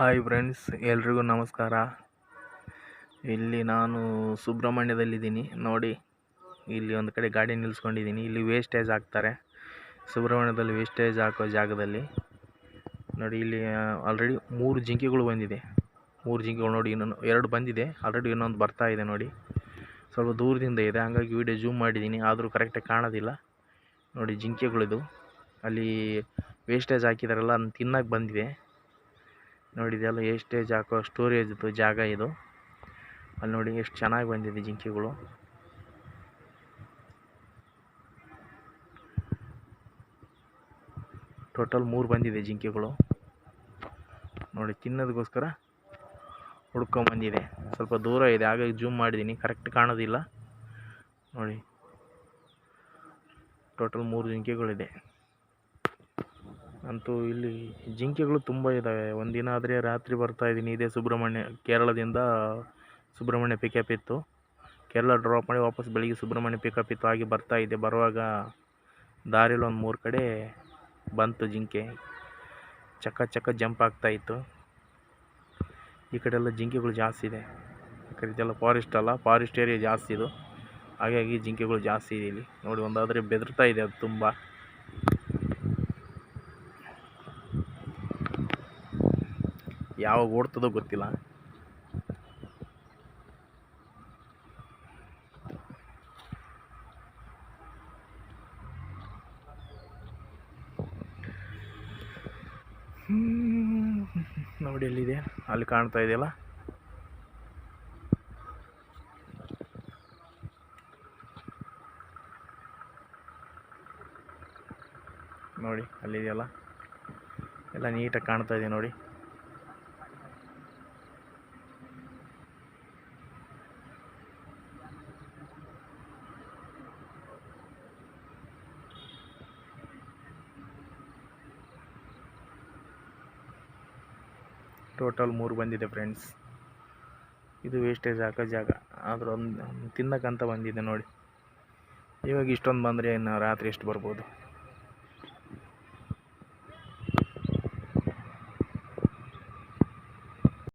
Hi friends ಎಲ್ರಿಗೂ ನಮಸ್ಕಾರ. ಇಲ್ಲಿ ನಾನು ಸುಬ್ರಹ್ಮಣ್ಯದಲ್ಲಿದ್ದೀನಿ. ನೋಡಿ, ಇಲ್ಲಿ ಒಂದು ಕಡೆ ಗಾಡಿ ನಿಲ್ಲಿಸ್ಕೊಂಡಿದ್ದೀನಿ ಇಲ್ಲಿ ವೇಸ್ಟೇಜ್ ಹಾಕ್ತಾರೆ. ಸುಬ್ರಹ್ಮಣ್ಯದಲ್ಲಿ ವೇಸ್ಟೇಜ್ ಹಾಕೋ ಜಾಗದಲ್ಲಿ. ನೋಡಿ, ಇಲ್ಲಿ ಆಲ್ರೆಡಿ ಮೂರು ಜಿಂಕೆಗಳು ಬಂದಿದೆ. ಮೂರು ಜಿಂಕೆಗಳು ನೋಡಿ, ಇನ್ನೊಂದು, ಎರಡು ಬಂದಿದೆ. ಆಲ್ರೆಡಿ ಇನ್ನೊಂದು ಬರ್ತಾ ಇದೆ ನೋಡಿ. ಸ್ವಲ್ಪ ದೂರದಿಂದ ಇದೆ. ಹಾಗಾಗಿ ವೀಡಿಯೋ ಜೂಮ್ ಮಾಡಿದ್ದೀನಿ. ಆದರೂ ಕರೆಕ್ಟಾಗಿ ಕಾಣೋದಿಲ್ಲ. ನೋಡಿ, ಜಿಂಕೆಗಳಿದು. ಅಲ್ಲಿ ವೇಸ್ಟೇಜ್ ಹಾಕಿದಾರಲ್ಲ, ಅದನ್ನ ತಿನ್ನಕ್ಕೆ ಬಂದಿದೆ. ನೋಡಿ ಇದೆಲ್ಲ ವೇಸ್ಟೇಜ್ ಹಾಕೋ ಸ್ಟೋರೇಜ್ ಜಾಗ ಇದು. ಅಲ್ಲಿ ನೋಡಿ ಎಷ್ಟು ಚೆನ್ನಾಗಿ ಬಂದಿದೆ ಜಿಂಕೆಗಳು. ಟೋಟಲ್ ಮೂರು ಬಂದಿದೆ ಜಿಂಕೆಗಳು. ನೋಡಿ, ತಿನ್ನೋದಕ್ಕೋಸ್ಕರ ಹುಡ್ಕೊಂಬಂದಿದೆ ಸ್ವಲ್ಪ ದೂರ ಇದೆ ಹಾಗಾಗಿ ಜೂಮ್ ಮಾಡಿದ್ದೀನಿ ಕರೆಕ್ಟ್ ಕಾಣೋದಿಲ್ಲ. ನೋಡಿ, ಟೋಟಲ್ ಮೂರು ಜಿಂಕೆಗಳಿದೆ. ಅಂತೂ ಇಲ್ಲಿ ಜಿಂಕೆಗಳು ತುಂಬ ಇದ್ದಾವೆ ಒಂದಿನ ಆದರೆ ರಾತ್ರಿ ಬರ್ತಾ ಇದ್ದೀನಿ. ಇದೇ ಸುಬ್ರಹ್ಮಣ್ಯ, ಕೇರಳದಿಂದ ಸುಬ್ರಹ್ಮಣ್ಯ ಪಿಕಪ್ ಇತ್ತು. ಕೇರಳ ಡ್ರಾಪ್ ಮಾಡಿ ವಾಪಸ್ ಬೆಳಿಗ್ಗೆ ಸುಬ್ರಹ್ಮಣ್ಯ ಪಿಕಪ್ ಇತ್ತು. ಹಾಗೆ ಬರ್ತಾ ಇದೆ. ಬರುವಾಗ ದಾರಿಲಿ ಒಂದು ಮೂರು ಕಡೆ ಬಂತು ಜಿಂಕೆ. ಚಕ್ಕ ಚಕ್ಕ ಜಂಪ್ ಆಗ್ತಾ ಇತ್ತು. ಈ ಕಡೆ ಎಲ್ಲ ಜಿಂಕೆಗಳು ಜಾಸ್ತಿ ಇದೆ. ಕಡೆ ಇದೆಲ್ಲ ಫಾರೆಸ್ಟ್ ಅಲ್ಲ ಫಾರೆಸ್ಟ್ ಏರಿಯಾ ಜಾಸ್ತಿ ಇದು. ಹಾಗಾಗಿ ಜಿಂಕೆಗಳು ಜಾಸ್ತಿ ಇದೆ ಇಲ್ಲಿ. ನೋಡಿ, ಒಂದಾದರೆ ಬೆದರ್ತಾ ಇದೆ ಅದು ತುಂಬ. ಯಾವಾಗ ಓಡ್ತದೋ ಗೊತ್ತಿಲ್ಲ. ನೋಡಿ ಎಲ್ಲಿದೆ? ಅಲ್ಲಿ ಕಾಣ್ತಾ ಇದೆಯಲ್ಲ? ನೋಡಿ, ಅಲ್ಲಿದೆಯಲ್ಲ? ಎಲ್ಲ ನೀಟಾಗಿ ಕಾಣ್ತಾ ಇದೆ ನೋಡಿ. ಟೋಟಲ್ ಮೂರು ಬಂದಿದೆ ಫ್ರೆಂಡ್ಸ್. ಇದು ವೇಸ್ಟೇಜ್ ಹಾಕೋ ಜಾಗ. ಆದರೂ ಒಂದು ತಿನ್ನಕ್ಕಂತ ಬಂದಿದೆ ನೋಡಿ. ಇವಾಗ ಇಷ್ಟೊಂದು ಬಂದರೆ ಇನ್ನು ರಾತ್ರಿ ಎಷ್ಟು ಬರ್ಬೋದು?